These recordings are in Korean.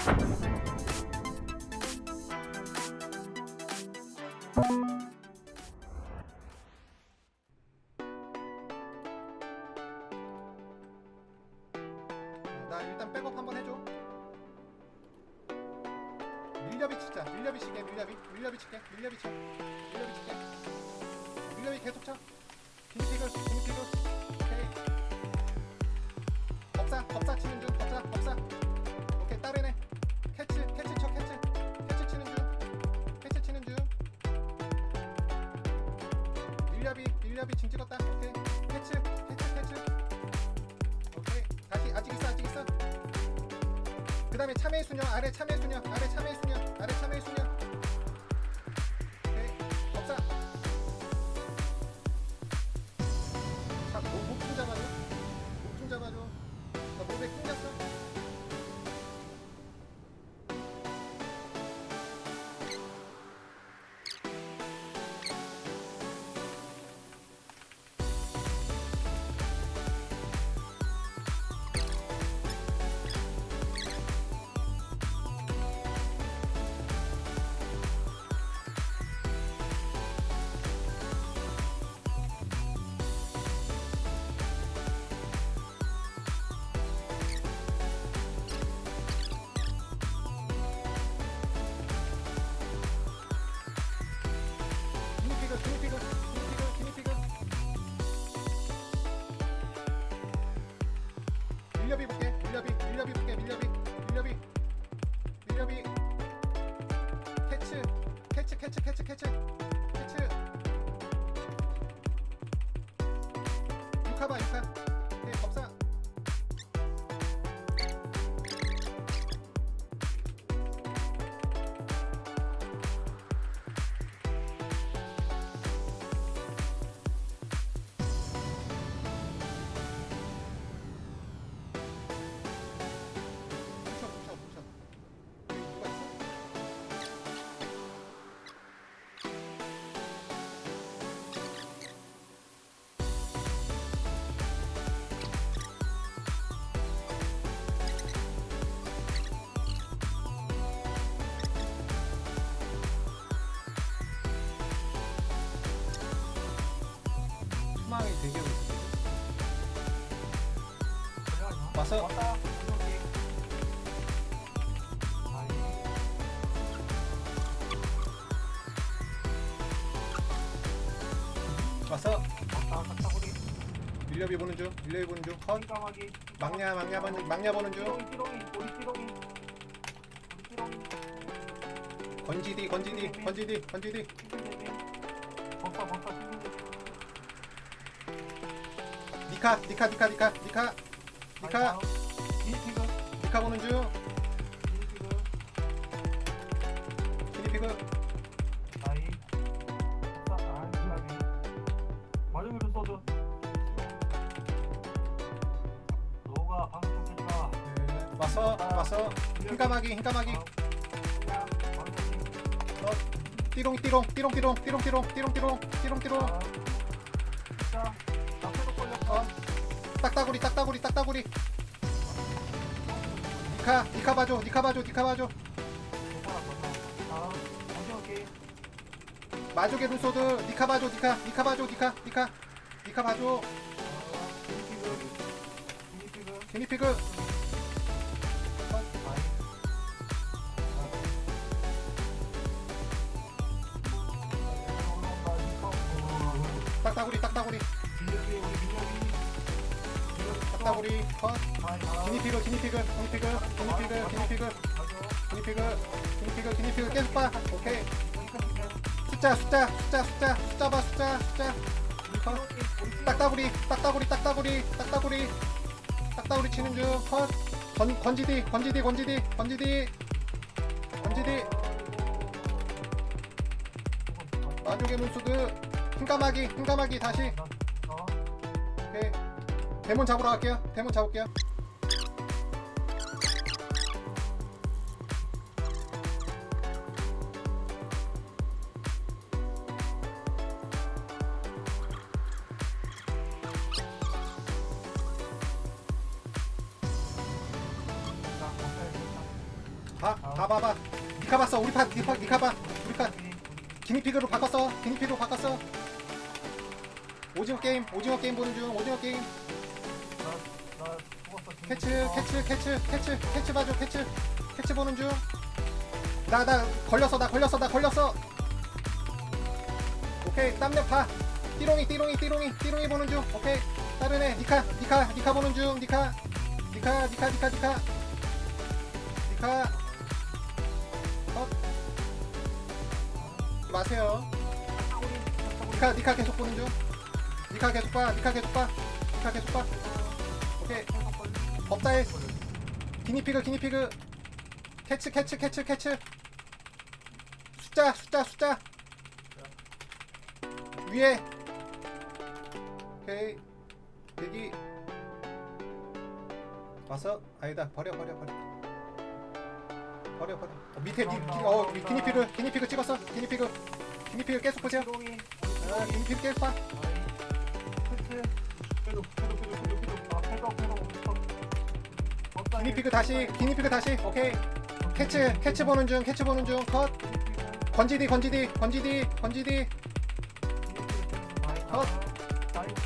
나 일단 백업 한번 해줘. 밀렵이 치자. 밀렵이 치게. 밀렵이. 밀렵이 치게. 밀렵이 쳐. 밀렵이 치게. 밀렵이 계속 쳐. 기니피글. 기니피글. 오케이. 법사. 법사 치는 중. 법사. 법사. 오케이. 따르네. 밀렵이. 밀렵이 징 찍었다. 오케이. 캐치. 캐치. 캐치. 오케이 다시 아직 있어 아직 있어 그 다음에 참외 수녀 아래 참외 수녀 아래 참외 수녀 아래 참외 수녀 밀려비 볼게 밀려비 밀려비 볼게 밀려비 밀려비 밀려비 캐치 캐치 캐치 캐치 캐치. 캐치. 유카바 유카 왔어? 왔다. 왔어? 왔다. 우리. 밀렵이 보는 중 밀렵이 보는 중컷 깜깜하게. 막냐 막냐 보는 막냐 보는 중. 건지디 건지디 건지디 건지디. 니카 니카 니카 니카 니카 니카. 니카 보는 중 왔어 왔어 흰까마귀 흰까마귀. 어, 띠롱 띠롱 띠롱 띠롱 띠롱 띠롱 띠롱 띠롱 띠롱. 띠롱 딱따구리 딱따구리 딱따구리 니카 니카 봐줘 니카 봐줘 니카 봐줘. 마족의 눈소드 니카 봐줘 니카 니카 봐줘 니카 니카 니카 봐줘 아, 기니피그. 딱따구리 딱따구리. 딱따구리. 컷. 기니피그 기니피그 기니피그 기니피그 기니피그. 기니피그 기니피그 기니피그. 계속 봐. 오케이. 숫자 숫자 숫자 숫자. 숫자 봐 숫자 숫자. 딱따구리 딱따구리 딱따구리 딱따구리. 딱따구리 치는 중컷. 건지디 건지디 건지디 건지디. 건지디. 마족의 눈소드 흰까마귀 흰까마귀 다시. 어, 오케이 데몬 잡으러 갈게요 데몬 잡을게요 자, 감사합니다. 봐, 봐, 봐, 봐. 니카 봤어. 우리 파, 니카, 니카 봐. 우리 파. 기니피그로 바꿨어. 기니피그로 바꿨어. 오징어 게임, 오징어 게임 보는 중. 오징어 게임. 캐츠, 캐츠, 캐츠, 캐츠, 캐츠 봐줘. 캐츠, 캐츠 보는 중. 나, 나 걸렸어. 나 걸렸어. 나 걸렸어. 오케이, 땀력 봐. 띠롱이, 띠롱이, 띠롱이, 띠롱이 보는 중. 오케이. 다른 애, 니카, 니카, 니카 보는 중. 니카, 니카, 니카, 니카, 니카. 니카. 어? 마세요. 니카, 니카 계속 보는 중. 니카 계속 봐. 니카 계속 봐. 니카 계속 봐. 오케이. 법사에 기니피그 기니피그. 캐츠 캐츠 캐츠 캐츠 숫자 숫자 숫자. 위에. 오케이. 대기. 왔어 아니다. 버려 버려 버려. 버려 버려. 어, 밑에 니, 기, 어 기- 기니피그 기니피그 찍었어. 기니피그. 기니피그 계속 보세요. 아 기니피그 계속 봐 기니피그 다시 기니피그 다시 오케이 캐츠 캐츠 보는 중 캐츠 보는 중컷 건지디 건지디 건지디 건지디 컷.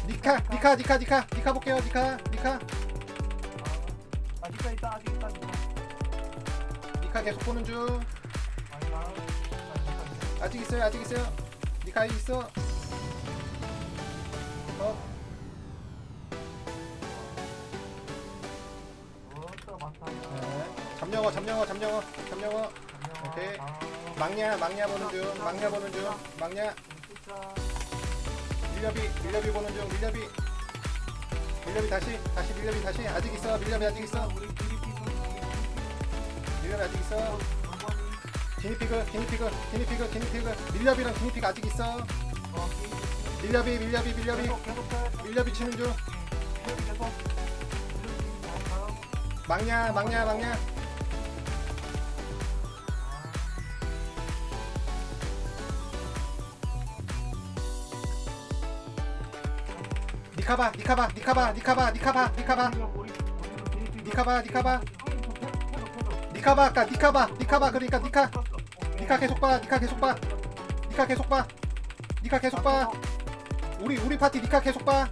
니카 니카 니카 니카 니카 볼게요 니카 니카 아, 니카 있다. 아직 있다. 니카. 계속 보는 중. 아직 있어요 아직 있어요 니카 있어 어 네. 잠영어 잠영어 잠영어 잠영어 오케이. 막냐 막냐 보는 중 막냐 보는 중 막냐. 밀렵이 밀렵이 보는 중 밀렵이 밀렵이 다시 다시 밀렵이 다시 아직 있어 밀렵이 아직 있어. 밀렵이 아직 있어. 기니피그 기니피그 기니피그 기니피그 밀렵이랑 기니피그 아직 있어. 밀렵이 밀렵이 밀렵이. 밀렵이 치는 중. 막냐 막냐 막냐 니카바 니카바 니카바 니카바 니카바 니카바. 니카바 니카바. 니카바 아까 니카바 니카바 그러니까 니카. 니카 계속 봐 니카 계속 봐. 니카 계속 봐. 니카 계속 봐. 우리 우리 파티 니카 계속 봐.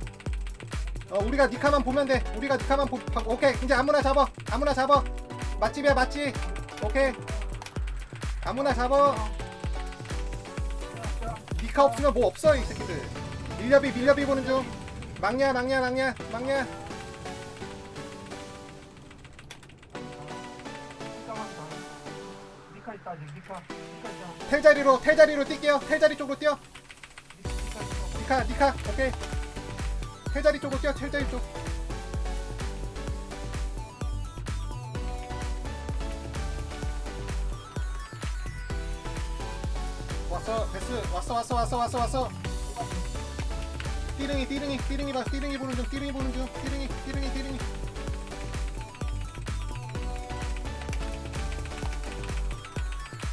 어, 우리가 니카만 보면 돼. 우리가 니카만 보 봐- 오케이. 이제 아무나 잡아. 아무나 잡아. 맛집이야 맛집. 오케이. 아무나 잡아. 니카 없으면 뭐 없어 이 새끼들. 밀렵이 밀렵이 보는 중 막냐 막냐 막냐 막냐. 있잖아 텔자리로 뛸게요. 텔자리 쪽으로 뛰어. 니카 니카 오케이. 텔자리 쪽으로 뛰어 텔자리 쪽. 왔어 베스 왔어 왔어 왔어 왔어 왔어 띠릉이 띠릉이 띠릉이 봐 띠릉이 보는 중 띠릉이 보는 중. 띠릉이 띠릉이 띠릉이.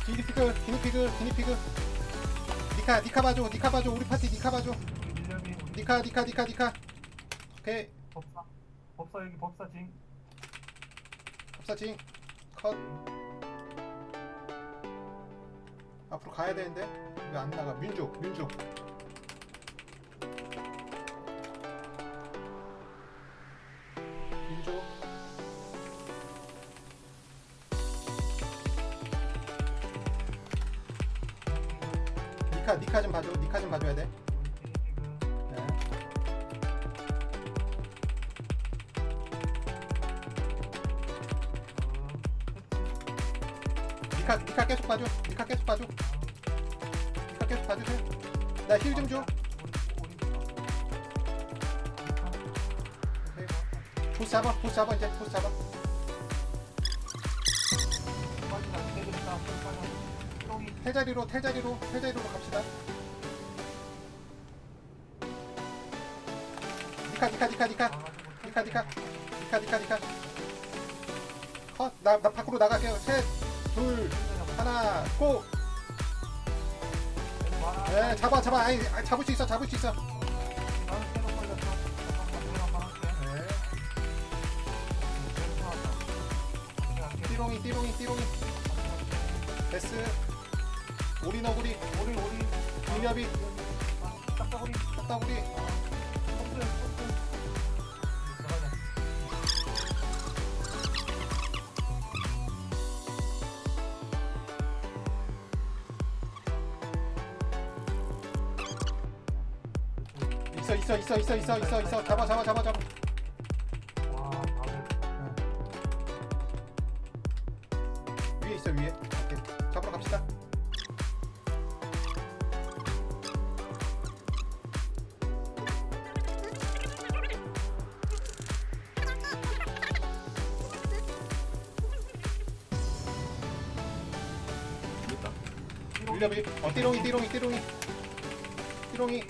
기니피그 기니피그 기니피그. 니카 니카 봐줘 니카 봐줘. 우리 파티 니카 봐줘. 니카 니카 니카 니카. 오케이. 법사 법사 여기 법사 징. 법사 징. 컷. 앞으로 가야 되는데. 왜 안 나가? 민족 민족 니카 니카 좀 봐줘. 니카 좀 봐줘야 돼. 네. 니카 니카 계속 봐줘. 니카 계속 봐줘. 니카 계속 봐주세요. 나 힐 좀 줘. 오케이. 보스 잡아 잡아 이제. 보스 잡아 텔자리로 텔자리로 텔자리로 갑시다. 니카 니카 니카 니카. 니카 니카. 니카 니카 니카. 컷나 나 밖으로 나갈게요. 셋둘 하나 고. 네, 잡아 잡아. 아니 잡을 수 있어 잡을 수 있어. 네. 띠롱이 띠롱이 띠롱이 오리 너구리 오리 오리 딱딱오리 딱따구리 들어가자 있어 있어 있어 있어 있어 있어 있어. 잡아 잡아 잡아 잡아 됐다. 길잡이 어 띠롱이 띠롱이 띠롱이 띠롱이